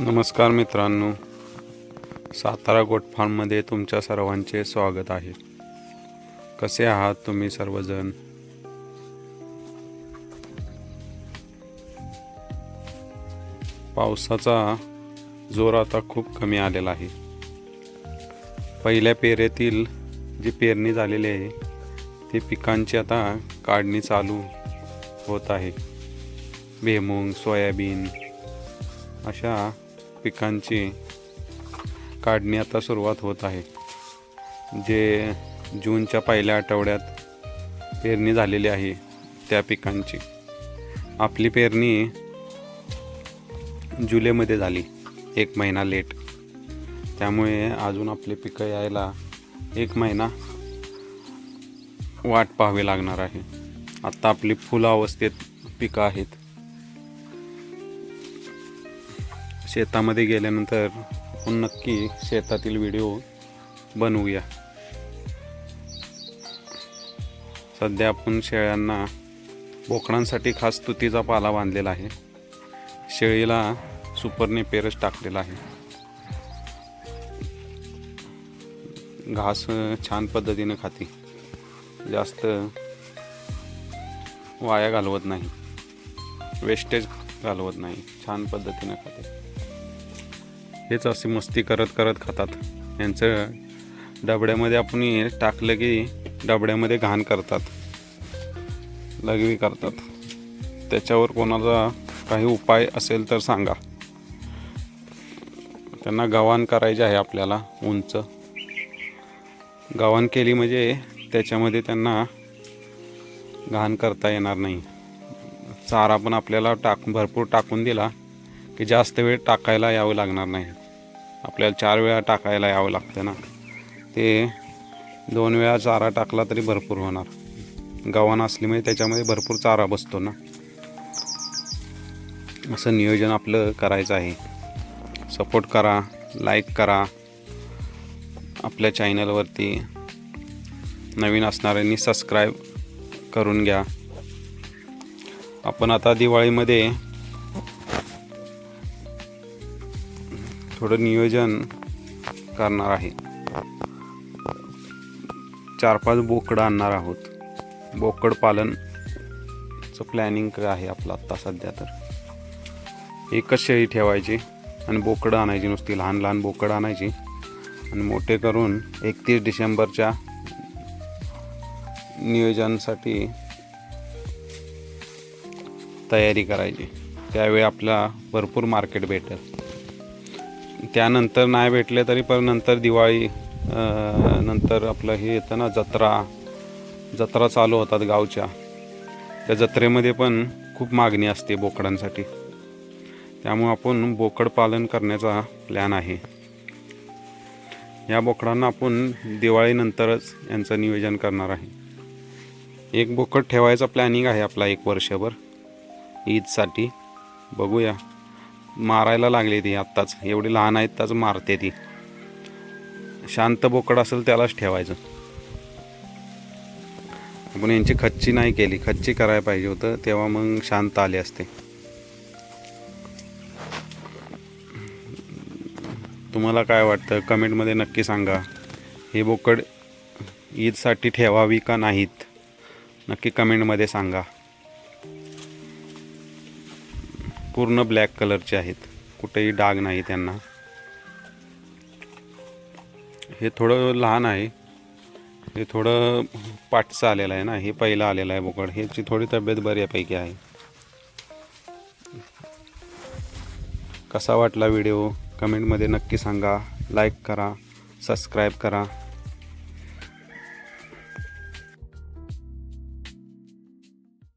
नमस्कार मित्रांनो. सातारा गोट फार्ममध्ये तुमच्या सर्वांचे स्वागत आहे. कसे आहात तुम्ही सर्वजण? पावसाचा जोर आता खूप कमी आलेला आहे. पहिल्या पेरेतील जी पेरणी झालेली आहे ती पिकांची आता काढणी चालू होत आहे. भेमुंग सोयाबीन अशा पिकांची काढणी आता सुरुवात होत आहे. जे जूनच्या पहिल्या आठवड्यात पेरणी झालेली आहे त्या पिकांची. आपली पेरणी जुलैमध्ये झाली. एक महिना लेट. त्यामुळे अजून आपले पिकं यायला एक महिना वाट पाहावी लागणार आहे. आत्ता आपली फुल अवस्थेत पिकं आहेत. शेतामध्ये गेल्यानंतर आपण नक्की शेतातील व्हिडिओ बनवूया. सध्या आपण शेळ्यांना बोकडांसाठी खास तुतीचा पाला बांधलेला आहे. शेळीला सुपरने पेरस टाकलेला आहे. घास छान पद्धतीने खाते. जास्त वाया घालवत नाही. वेस्टेज घालवत नाही. छान पद्धतीने खाते. हेच असे मस्ती करत करत खातात. यांचं डबड्यामध्ये आपण हे टाकलं की डबड्यामध्ये घाण करतात. लघवी करतात. त्याच्यावर कोणाचा काही उपाय असेल तर सांगा. त्यांना गव्हाण करायचे आहे आपल्याला उंच. गव्हाण केली म्हणजे त्याच्यामध्ये त्यांना घाण करता येणार नाही. चारा पण आपल्याला टाक भरपूर टाकून दिला की जास्त वेळ टाकायला यावं लागणार नाही. आपल्याला चार वेळा टाकायला यावं लागतं ना. ते दोन वेळा चारा टाकला तरी भरपूर होणार. गव्हाण असल्यामुळे म्हणजे त्याच्यामध्ये भरपूर चारा बसतो ना. असं नियोजन आपलं करायचं आहे. सपोर्ट करा लाईक करा. आपल्या चॅनलवरती नवीन असणाऱ्यांनी सबस्क्राईब करून घ्या. आपण आता दिवाळीमध्ये थोडं नियोजन करणार आहे. चार पाच बोकडं आणणार आहोत. बोकड पालनचं प्लॅनिंग आहे आपलं आत्ता सध्या तर. एकच शेळी ठेवायची आणि बोकडं आणायची नुसती लहान लहान बोकडं आणायची. आणि मोठे करून एकतीस डिसेंबरच्या नियोजनासाठी तयारी करायची. त्यावेळी आपला भरपूर मार्केट भेटेल. त्यानंतर नाही भेटले तरी पण नंतर दिवाळी नंतर आपलं हे येतं ना जत्रा. जत्रा चालू होतात गावच्या. त्या जत्रेमध्ये पण खूप मागणी असते बोकडांसाठी. त्यामुळे आपण बोकड पालन करण्याचा प्लॅन आहे. या बोकडांना आपण दिवाळीनंतरच यांचं नियोजन करणार आहे. एक बोकड ठेवायचा प्लॅनिंग आहे आपला एक वर्षभर. ईदसाठी. बघूया. मारायला लागली ती आत्ताच. एवढी लहान आहेत त्याच मारते ती. शांत बोकड असेल त्यालाच ठेवायचं. आपण यांची खच्ची नाही केली. खच्ची करायला पाहिजे होतं तेव्हा मग शांत आले असते. तुम्हाला काय वाटतं? कमेंटमध्ये नक्की सांगा. हे बोकड ईदसाठी ठेवावी का नाहीत? नक्की कमेंटमध्ये सांगा. पूर्ण ब्लॅक कलरचे आहेत. कुठेही डाग नाही त्यांना. हे थोडं लहान आहे. हे थोडं पाठचं आलेलं आहे ना. हे पहिलं आलेलं आहे बोकड. ह्याची थोडी तब्येत बऱ्यापैकी आहे. कसा वाटला व्हिडिओ? कमेंटमध्ये नक्की सांगा. लाईक करा. सबस्क्राईब करा.